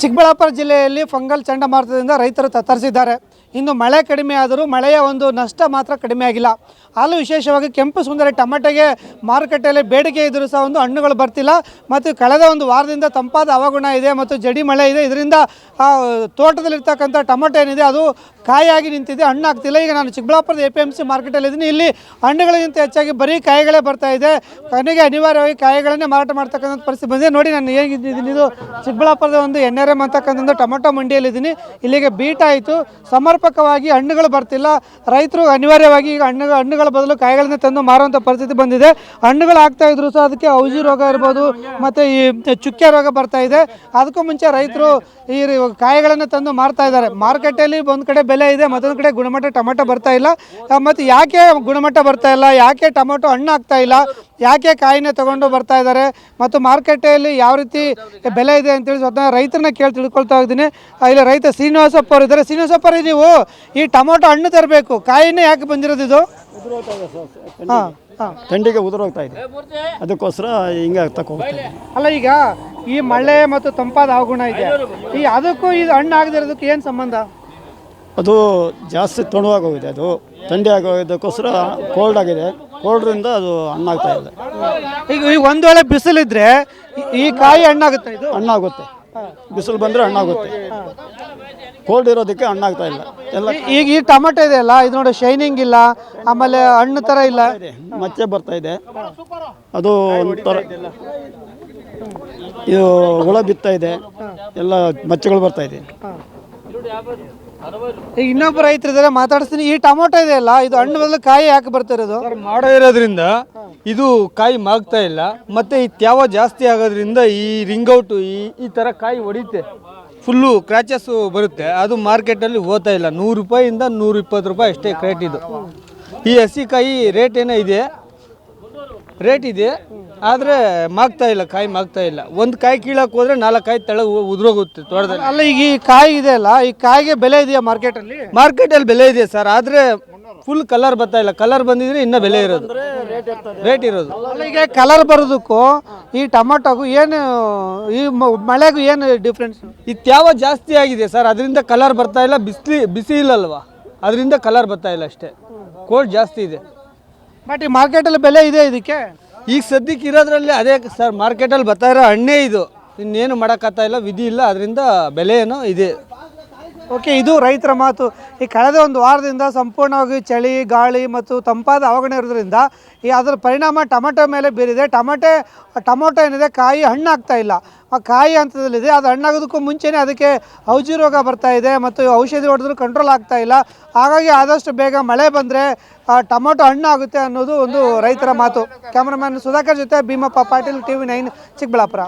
ಚಿಕ್ಕಬಳ್ಳಾಪುರ ಜಿಲ್ಲೆಯಲ್ಲಿ ಫಂಗಲ್ ಚಂಡಮಾರುತದಿಂದ ರೈತರು ತತ್ತರಿಸಿದ್ದಾರೆ. ಇನ್ನು ಮಳೆ ಕಡಿಮೆ ಆದರೂ ಮಳೆಯ ಒಂದು ನಷ್ಟ ಮಾತ್ರ ಕಡಿಮೆ ಆಗಿಲ್ಲ. ಅಲ್ಲೂ ವಿಶೇಷವಾಗಿ ಕೆಂಪು ಸುಂದರ ಟೊಮೆಟೊಗೆ ಮಾರುಕಟ್ಟೆಯಲ್ಲಿ ಬೇಡಿಕೆ ಇದ್ದರೂ ಸಹ ಒಂದು ಹಣ್ಣುಗಳು ಬರ್ತಿಲ್ಲ. ಮತ್ತು ಕಳೆದ ಒಂದು ವಾರದಿಂದ ತಂಪಾದ ಹವಾಗುಣ ಇದೆ ಮತ್ತು ಜಡಿ ಮಳೆ ಇದೆ. ಇದರಿಂದ ತೋಟದಲ್ಲಿರ್ತಕ್ಕಂಥ ಟೊಮೆಟೊ ಏನಿದೆ, ಅದು ಕಾಯಾಗಿ ನಿಂತಿದೆ ಹಣ್ಣು ಆಗ್ತಿಲ್ಲ ಈಗ ನಾನು ಚಿಕ್ಕಬಳ್ಳಾಪುರದ ಎ ಪಿ ಎಂ ಸಿ ಮಾರ್ಕೆಟಲ್ಲಿ ಇದ್ದೀನಿ ಇಲ್ಲಿ ಹಣ್ಣುಗಳಿಗಿಂತ ಹೆಚ್ಚಾಗಿ ಬರೀ ಕಾಯಿಗಳೇ ಬರ್ತಾ ಇದೆ. ಕೊನೆಗೆ ಅನಿವಾರ್ಯವಾಗಿ ಕಾಯಿಗಳನ್ನೇ ಮಾರಾಟ ಮಾಡ್ತಕ್ಕಂಥ ಪರಿಸ್ಥಿತಿ ಬಂದಿದೆ. ನೋಡಿ, ನಾನು ಹೇಗಿದ್ದೀನಿ ಇದು ಚಿಕ್ಕಬಳ್ಳಾಪುರದ ಒಂದು ಎನ್ ಆರ್ ಎಂ ಅಂತಕ್ಕಂಥ ಟೊಮೆಟೊ ಮಂಡಿಯಲ್ಲಿದ್ದೀನಿ. ಇಲ್ಲಿಗೆ ಬೀಟ್ ಆಯಿತು. ಸಮರ್ಪಕವಾಗಿ ಹಣ್ಣುಗಳು ಬರ್ತಿಲ್ಲ. ರೈತರು ಅನಿವಾರ್ಯವಾಗಿ ಈಗ ಹಣ್ಣು, ಹಣ್ಣುಗಳ ಬದಲು ಕಾಯಿಗಳನ್ನ ತಂದು ಮಾರುವಂಥ ಪರಿಸ್ಥಿತಿ ಬಂದಿದೆ. ಹಣ್ಣುಗಳು ಆಗ್ತಾ ಇದ್ರು ಸಹ ಅದಕ್ಕೆ ಔಷಧಿ ರೋಗ ಇರ್ಬೋದು, ಮತ್ತು ಈ ಚುಕ್ಕೆ ರೋಗ ಬರ್ತಾ ಇದೆ. ಅದಕ್ಕೂ ಮುಂಚೆ ರೈತರು ಈ ಕಾಯಿಗಳನ್ನು ತಂದು ಮಾರ್ತಾ ಇದ್ದಾರೆ. ಮಾರುಕಟ್ಟೆಯಲ್ಲಿ ಒಂದು ಕಡೆ ಬೆಲೆ ಇದೆ, ಮತ್ತೊಂದು ಕಡೆ ಗುಣಮಟ್ಟ ಟೊಮೆಟೊ ಬರ್ತಾ ಇಲ್ಲ. ಮತ್ತು ಯಾಕೆ ಗುಣಮಟ್ಟ ಬರ್ತಾ ಇಲ್ಲ? ಯಾಕೆ ಟೊಮೆಟೊ ಹಣ್ಣು ಆಗ್ತಾ ಇಲ್ಲ? ಯಾಕೆ ಕಾಯಿನ ತಗೊಂಡು ಬರ್ತಾ ಇದ್ದಾರೆ ಮತ್ತು ಮಾರುಕಟ್ಟೆಯಲ್ಲಿ ಯಾವ ರೀತಿ ಬೆಲೆ ಇದೆ ಅಂತೇಳಿ ಸ್ವತಃ ರೈತರನ್ನ ಕೇಳಿ ತಿಳ್ಕೊಳ್ತಾ ಇದ್ದೀನಿ. ಇಲ್ಲಿ ರೈತ ಶ್ರೀನಿವಾಸಪ್ಪ ಅವರು ಇದ್ದಾರೆ. ಶ್ರೀನಿವಾಸಪ್ಪ ನೀವು ಈ ಟೊಮೊಟೊ ಹಣ್ಣು ತರಬೇಕು. ಕಾಯಿನೇ ಯಾಕೆ ಬಂದಿರೋದು ಇದು? ಹಾಂ ಹಾಂ. ಥಂಡಿಗೆ ಉದುರೋಗ್ತಾ ಇದೆ. ಅದಕ್ಕೋಸ್ಕರ ಹಿಂಗೆ ತಗೋ ಹೋಗ್ತಾ ಅಲ್ಲ ಈಗ ಈ ಮಳೆ ಮತ್ತು ತಂಪಾದ ಅವಗುಣ ಇದೆ. ಈ ಅದಕ್ಕೂ ಇದು ಹಣ್ಣು ಆಗದಿರೋದಕ್ಕೆ ಏನು ಸಂಬಂಧ? ಅದು ಜಾಸ್ತಿ ತಣುವಾಗಿ ಹೋಗಿದೆ ಅದು ಥಂಡಿ ಆಗೋದಕ್ಕೋಸ್ಕರ ಕೋಲ್ಡ್ ಆಗಿದೆ. ಕೋಲ್ಡ್ರಿಂದ ಅದು ಹಣ್ಣಾಗ್ತಾ ಇದೆ. ಈಗ ಈಗ ಒಂದು ವೇಳೆ ಬಿಸಿಲಿದ್ರೆ ಈ- ಈ ಕಾಯಿ ಹಣ್ಣಾಗುತ್ತೆ ಇದು? ಹಣ್ಣಾಗುತ್ತೆ. ಬಿಸಿಲು ಬಂದರೆ ಹಣ್ಣಾಗುತ್ತೆ. ಕೋಲ್ಡ್ ಇರೋದಕ್ಕೆ ಹಣ್ಣಾಗ್ತಾ ಇಲ್ಲ. ಎಲ್ಲ ಈ- ಈಗ ಈ ಟೊಮೆಟೊ ಇದೆ ಅಲ್ಲ ಇದು ನೋಡಿ ಶೈನಿಂಗ್ ಇಲ್ಲ ಆಮೇಲೆ ಹಣ್ಣು ಥರ ಇಲ್ಲ. ಇದೆ ಮಚ್ಚೆ ಬರ್ತಾ ಇದೆ. ಅದು ಒಂಥರ ಇದು ಹುಳ ಬಿತ್ತಾ ಇದೆ. ಎಲ್ಲ ಮಚ್ಚೆಗಳು ಬರ್ತಾ ಇದೆ. ಈಗ ಇನ್ನೊಬ್ಬ ರೈತರು ಮಾತಾಡಿಸ್ತೀನಿ. ಈ ಟೊಮೊಟೊ ಇದೆ ಅಲ್ಲ, ಇದು ಹಣ್ಣು ಬದಲು ಕಾಯಿ ಯಾಕೆ ಬರ್ತಾ ಇರೋದು? ಸರ್, ಮಾಡೋ ಇರೋದ್ರಿಂದ ಇದು ಕಾಯಿ ಮಾಗ್ತಾ ಇಲ್ಲ, ಮತ್ತೆ ಈ ತ್ಯಾವ ಜಾಸ್ತಿ ಆಗೋದ್ರಿಂದ ಈ ರಿಂಗೌಟು ಈ ಈ ಥರ ಕಾಯಿ ಹೊಡಿತೆ ಫುಲ್ಲು ಕ್ರ್ಯಾಚಸ್ ಬರುತ್ತೆ. ಅದು ಮಾರ್ಕೆಟಲ್ಲಿ ಹೋಗ್ತಾ ಇಲ್ಲ. ನೂರು ರೂಪಾಯಿಂದ ನೂರ ಇಪ್ಪತ್ತು ರೂಪಾಯಿ ಅಷ್ಟೇ ಕ್ರೇಟ್ ಇದು. ಈ ಹಸಿಕಾಯಿ ರೇಟ್ ಏನೋ ಇದೆ? ರೇಟ್ ಇದೆ. ಆದರೆ ಮಾಗ್ತಾ ಇಲ್ಲ ಕಾಯಿ ಮಾಗ್ತಾ ಇಲ್ಲ. ಒಂದು ಕಾಯಿ ಕೀಳಕ್ಕೆ ಹೋದ್ರೆ ನಾಲ್ಕು ಕಾಯಿ ತೆಳಗೆ ಉದುರೋಗುತ್ತೆ ತೋಟದಲ್ಲಿ. ಅಲ್ಲ ಈಗ ಈ ಕಾಯಿ ಇದೆ ಅಲ್ಲ ಈ ಕಾಯಿಗೆ ಬೆಲೆ ಇದೆಯಾ ಮಾರ್ಕೆಟಲ್ಲಿ ಮಾರ್ಕೆಟಲ್ಲಿ ಬೆಲೆ ಇದೆ ಸರ್ ಆದರೆ ಫುಲ್ ಕಲರ್ ಬರ್ತಾ ಇಲ್ಲ. ಕಲರ್ ಬಂದಿದ್ರೆ ಇನ್ನೂ ಬೆಲೆ ಇರೋದು. ರೇಟ್ ಇರೋದು. ಅಲ್ಲ ಈಗ ಕಲರ್ ಬರೋದಕ್ಕೂ ಈ ಟೊಮೆಟೋಗೂ ಏನು ಈ ಮಳೆಗೂ ಏನು ಡಿಫ್ರೆನ್ಸ್ ಇತ್ಯಾವ ತ್ಯಾವ ಜಾಸ್ತಿ ಆಗಿದೆ ಸರ್ ಅದರಿಂದ ಕಲರ್ ಬರ್ತಾ ಇಲ್ಲ ಬಿಸಿಲಿ ಬಿಸಿ ಇಲ್ಲಲ್ವಾ? ಅದರಿಂದ ಕಲರ್ ಬರ್ತಾ ಇಲ್ಲ ಅಷ್ಟೇ. ಕೋಲ್ಡ್ ಜಾಸ್ತಿ ಇದೆ. ಬಟ್ ಈ ಮಾರ್ಕೆಟಲ್ಲಿ ಬೆಲೆ ಇದೆ ಇದಕ್ಕೆ? ಈಗ ಸದ್ಯಕ್ಕೆ ಇರೋದ್ರಲ್ಲಿ ಅದೇ ಸರ್ ಮಾರ್ಕೆಟಲ್ಲಿ ಬರ್ತಾ ಇರೋ ಹಣ್ಣೇ ಇದು. ಇನ್ನೇನು ಮಾಡೋಕ್ಕಾಗ್ತಾ ಇಲ್ಲ, ವಿಧಿ ಇಲ್ಲ. ಅದರಿಂದ ಬೆಲೆ ಏನೋ ಇದೆ. ಓಕೆ, ಇದು ರೈತರ ಮಾತು. ಈ ಕಳೆದ ಒಂದು ವಾರದಿಂದ ಸಂಪೂರ್ಣವಾಗಿ ಚಳಿ, ಗಾಳಿ ಮತ್ತು ತಂಪಾದ ಅವಗಣ ಇರೋದ್ರಿಂದ ಈ ಅದರ ಪರಿಣಾಮ ಟೊಮೆಟೊ ಮೇಲೆ ಬೀರಿದೆ. ಟೊಮೆಟೆ, ಟೊಮೊಟೊ ಏನಿದೆ, ಕಾಯಿ ಹಣ್ಣಾಗ್ತಾ ಇಲ್ಲ. ಆ ಕಾಯಿ ಹಂತದಲ್ಲಿದೆ. ಅದು ಹಣ್ಣಾಗೋದಕ್ಕೂ ಮುಂಚೆನೇ ಅದಕ್ಕೆ ಔಷಧಿ ರೋಗ ಬರ್ತಾ ಇದೆ ಮತ್ತು ಔಷಧಿ ಹೊಡೆದ್ರು ಕಂಟ್ರೋಲ್ ಆಗ್ತಾ ಇಲ್ಲ. ಹಾಗಾಗಿ ಆದಷ್ಟು ಬೇಗ ಮಳೆ ಬಂದರೆ ಟೊಮೊಟೊ ಹಣ್ಣಾಗುತ್ತೆ ಅನ್ನೋದು ಒಂದು ರೈತರ ಮಾತು. ಕ್ಯಾಮ್ರಾಮನ್ ಸುಧಾಕರ್ ಜೊತೆ Bheemappa Patil T V nine, Chikkaballapur.